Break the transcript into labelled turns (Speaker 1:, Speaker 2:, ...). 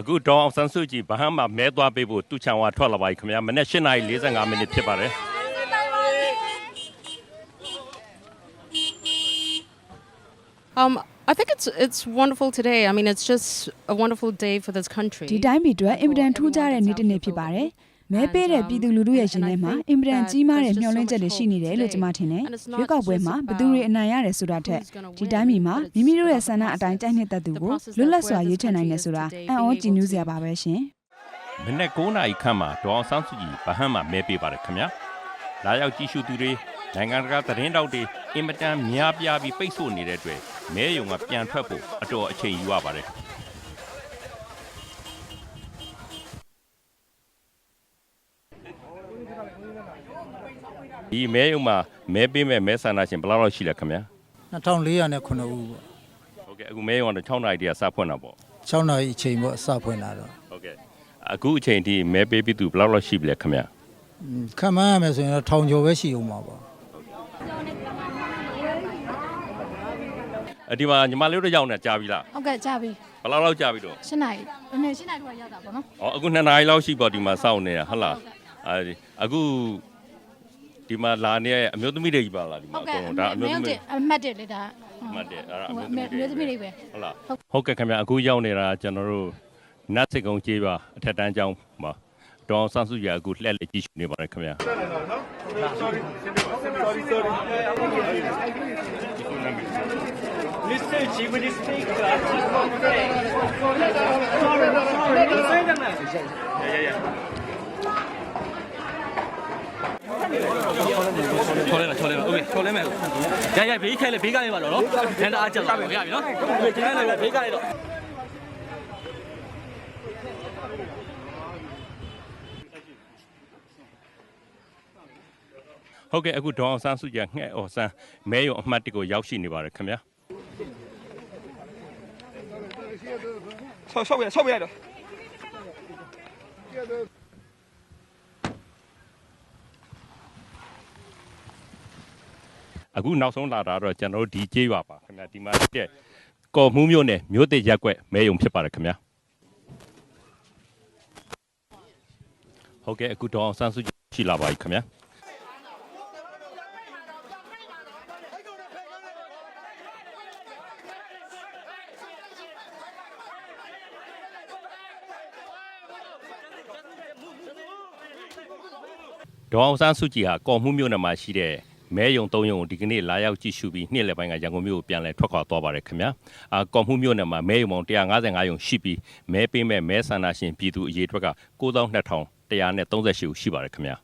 Speaker 1: အခုဒေါအောင်ဆန်းစုကြည်ဗဟန်းမှာမဲသွားပေးဖို့တူချန်ဝါထွက်လာပါပြီခင်ဗျာမနေ့8:45မိနစ်ဖြစ်ပါတယ်
Speaker 2: Um, I think it's it's wonderful today. I mean, it's just a wonderful day for this country.
Speaker 3: ဒီတိုင်းပြည်အတွက်အင်မတန်ထူးခြားတဲ့နေ့တစ်နေ့ဖြစ်ပါတယ်။ မဲပေးတဲ့ပြည်သူလူထုရဲ့ရှင်ထဲမှာအင်မတန်ကြီးမားတဲ့မျှော်လင့်ချက်တွေရှိနေတယ်လို့ကျွန်မထင်တယ်။ရွေးကောက်ပွဲမှာဘယ်သူတွေအနိုင်ရတယ်ဆိုတာထက်ဒီတိုင်းပြည်မှာမိမိတို့ရဲ့ဆန္ဒအတိုင်းကြိုက်နှစ်သက်သူကိုလွတ်လပ်စွာရွေးချယ်နိုင်တယ်ဆိုတာအံ့ဩကြည်နူးစရာပါပဲရှင်။
Speaker 1: မနေ့9နာရီခန့်မှာဒေါအောင်ဆန်းစုကြည်ဗဟန်းမှာမဲပေးပါတယ်ခင်ဗျာလာရောက်ကြည့်ရှုသူတွေနိုင်ငံတကာသတင်းတောက်တွေအင်မတန်များပြားပြီးပိတ်ဆို့နေတဲ့အတွက်မဲယုံကပြန်ထွက်ဖို့အတော်အချိန်ယူရပါတယ် ဒီမဲယုံမှာမဲပေးမဲ့မဲဆန္ဒရှင်ဘယ်လောက်လောက်ရှိလဲခင်ဗျာ
Speaker 4: 2409ဦးပေါ့
Speaker 1: ဟုတ်ကဲ့အခုမဲယုံကတော့6နာရီတည်းကစဖွင့်တာပေါ့
Speaker 4: 6နာရီအချိန်ပေါ့အစဖွင့်လာတော့
Speaker 1: ဟုတ်ကဲ့အခုအချိန်ထိမဲပေးပြီးသူဘယ်လောက်လောက်ရှိပြီလဲခင်ဗျာ
Speaker 4: อืมခံမှန်းရမယ်ဆိုရင်တော့ထောင်ကျော်ပဲရှိဦးမှာပေါ့
Speaker 1: အဒီမှာညီမလေးတို့ရောက်နေကြာပြီလား
Speaker 5: ဟုတ်ကဲ့ကြပြီ
Speaker 1: ဘယ်လောက်လောက်ကြာပြီတော့
Speaker 5: ၈နာရီနည်းနည်း၈နာရီတော့ရောက်တာပေါ့နော်။
Speaker 1: အော်အခု2နာရီလောက်ရှိပေါ့ဒီမှာစောင့်နေတာဟုတ်လား။အဲဒီအခု ဒီမှာလာနေတဲ့အမျိုးသမီးတွေကြီးပါလားဒီမှာ
Speaker 5: ဟုတ်ကဲ့
Speaker 1: အကုန်လုံးဒါအမျိုးသမီး
Speaker 5: အမှတ်တယ်လေဒါ
Speaker 1: မှတ်တယ်အဲ့ဒါအ
Speaker 5: ဟို
Speaker 1: မျိုး
Speaker 5: အ
Speaker 1: သမီး
Speaker 5: မျိုးသမီးတွေပဲ
Speaker 1: ဟုတ်လား။ဟုတ်ကဲ့ခင်ဗျအခုရောက်နေတာကျွန်တော်တို့နတ်စစ်ကုန်းကျေးပါအထက်တန်းကျောင်းမှာဒေါအောင်ဆန်းစုကြည်အခုလှည့်လည်ကြည့်ရှုနေပါတယ်ခင်ဗျ။
Speaker 6: Mr. Chief Minister,
Speaker 7: ချော်လဲလားချော်လဲလားโอเคချော်လဲမယ်ရရဘေးခဲလဲဘေးကနေပါတော့နော်ရန်တာအချက်လာရပြီနော်โอเคကျန်တယ်ဘေးကနေတော့
Speaker 1: ဟုတ်ကဲ့အခုဒေါအောင်ဆန်းစုကြည်ငှက်အော်ဆန်းမဲယုံအမှတ်တစ်ကိုရောက်ရှိနေပါတယ်ခင်ဗျာ
Speaker 6: ဆောက်ဆောက်ရဆောက်ရတော့
Speaker 1: အခုနောက်ဆုံးလာတာတော့ကျွန်တော်တို့ဒီကျေးရွာပါခင်ဗျာဒီမှာတဲ့ကော်မှုမျိုးနဲ့မျိုးတစ်ရက်ွက်မဲယုံဖြစ်ပါတယ်ခင်ဗျာဟုတ်ကဲ့အခုဒေါအောင်ဆန်းစုကြည်ရှိလာပါပြီခင်ဗျာဒေါအောင်ဆန်းစုကြည်ဟာကော်မှုမြို့နယ်မှာရှိတဲ့ မဲယုံ၃ယုံကိုဒီကနေ့လာရောက်ကြည့်ရှုပြီးနေ့လယ်ပိုင်းကရန်ကုန်မြို့ကိုပြန်လည်ထွက်ခွာသွားပါတယ်ခင်ဗျာအာကော်မှုမြို့နယ်မှာမဲယုံပေါင်း155ယုံရှိပြီးမဲပေးမဲ့မဲဆန္ဒရှင်ပြည်သူအရေးအတွက်က92,138ဦးရှိပါတယ်ခင်ဗျာ